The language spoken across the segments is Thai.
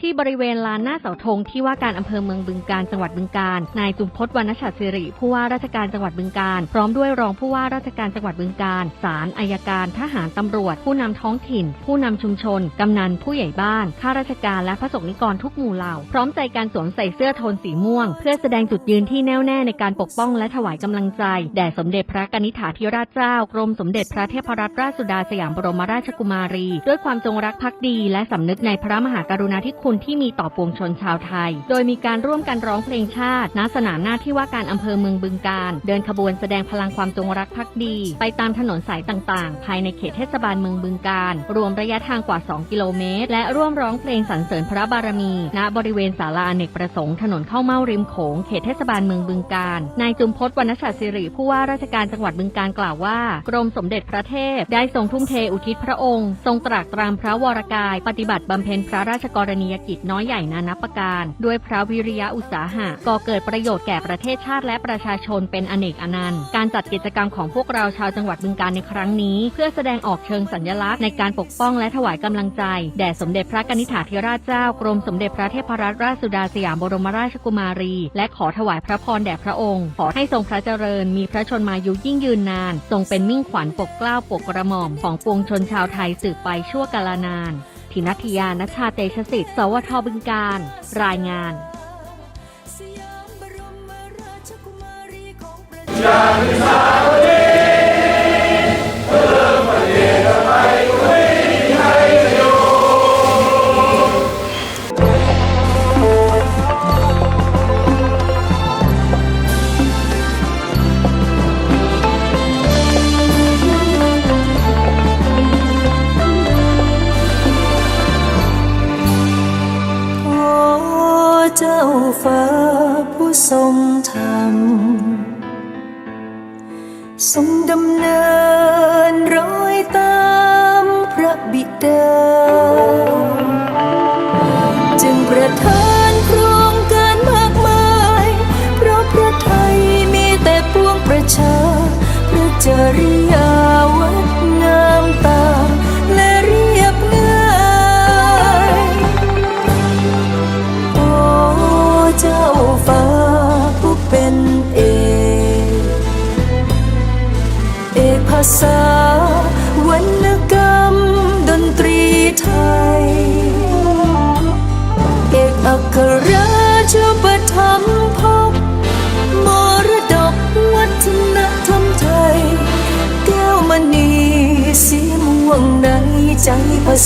ที่บริเวณลานหน้าเสาธงที่ว่าการอำเภอเมืองบึงการจังหวัดบึงการ นายจุมพศวรรณชัดสิริผู้ว่าราชการจังหวัดบึงการ พร้อมด้วยรองผู้ว่าราชการจังหวัดบึงการศาลอายการ ทหารตำรวจ ผู้นำท้องถิ่น ผู้นำชุมชน กำนันผู้ใหญ่บ้าน ข้าราชการและพระสงฆ์นิกรทุกหมู่เหล่า พร้อมใจการสวมใส่เสื้อโทนสีม่วง เพื่อแสดงจุดยืนที่แน่วแน่ในการปกป้องและถวายกำลังใจ แด่สมเด็จพระกนิษฐาธิราชเจ้ากรมสมเด็จพระเทพรัตนราชสุดาสยามบรมราชกุมารี ด้วยความจงรักภักดี และสำนึกในพระมหากรุณาธิคุณที่มีต่อปวงชนชาวไทย โดยมีการร่วมกันร้องเพลงชาติ ณ สนามหน้าที่ว่าการอำเภอเมืองบึงการ เดินขบวนแสดงพลังความจงรักภักดี ไปตามถนนสายต่างๆ ภายในเขตเทศบาลเมืองบึงการ รวมระยะทางกว่า 2 กิโลเมตร และร่วมร้องเพลงสรรเสริญพระบารมี ณ บริเวณศาลาอเนกประสงค์ ถนนเข้าเม้าริมโขง เขตเทศบาลเมืองบึงการ นายจุมพศวรรณชัดสิริผู้ว่าราชการจังหวัดบึงการกล่าวว่า กรมสมเด็จพระเทพ ได้ทรงทุ่มเทอุทิศพระองค์ ทรงตรากตรามพระวรกาย ปฏิบัติบำเพ็ญพระราชกรณียกิจน้อยใหญ่นานับประการ ด้วยพระวิริยะอุตสาหะก่อเกิดประโยชน์แก่ประเทศชาติและประชาชนเป็นอเนกอนันต์ การจัดกิจกรรมของพวกเราชาวจังหวัดบึงการในครั้งนี้ เพื่อแสดงออกเชิงสัญลักษณ์ในการปกป้องและถวายกำลังใจ แด่สมเด็จพระกนิษฐาธิราชเจ้ากรมสมเด็จพระเทพรัตนราชสุดาสยามบรมราชกุมารี และขอถวายพระพรแด่พระองค์ ขอให้ทรงพระเจริญ มีพระชนมายุยิ่งยืนนาน ทรงเป็นมิ่งขวัญปกเกล้าปกกระหม่อมของปวงชนชาวไทยสืบไปชั่วกาลนาน ทินัทยานชาเตชะสิทธิ์ สวทบึงการ รายงานยามบรมราช ผู้ทรงธรรม ทรงดำเนินรอยตามพระบิดา จึงประทานโครงการมากมาย เพราะพระไทยมีแต่ปวงประชา พระจริยาว ใจประ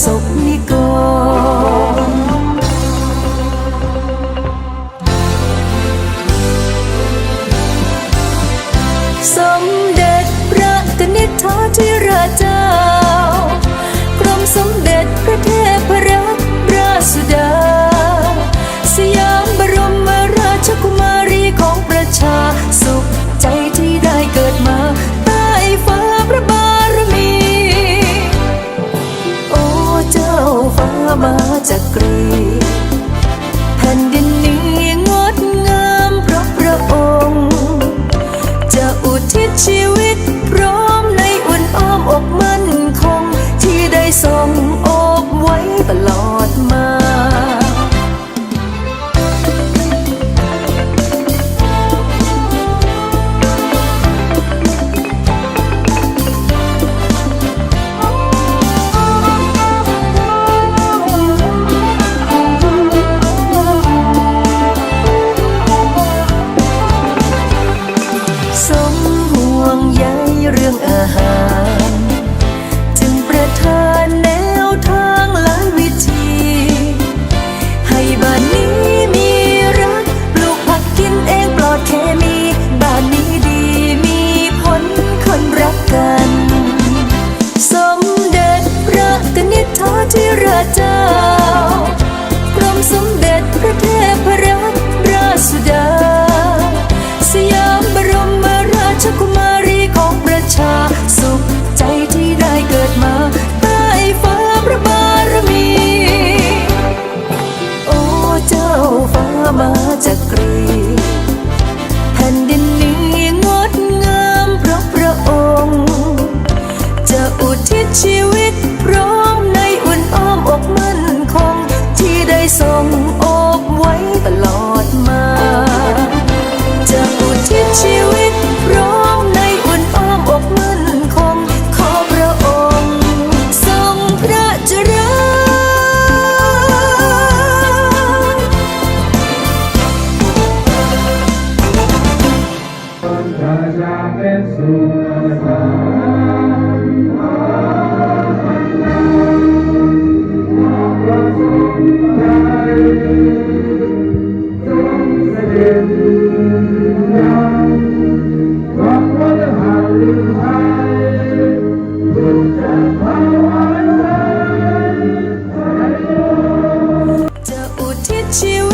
ได้ทรงโอบไว้ตลอดมาสมห่วงใยเรื่องอาหาร ราชาเป็นสุขสันประสบใจจงเสด็จยังวัดวัดหาลือไทยถูจัดภาวะใจจะอุทิศชีวิต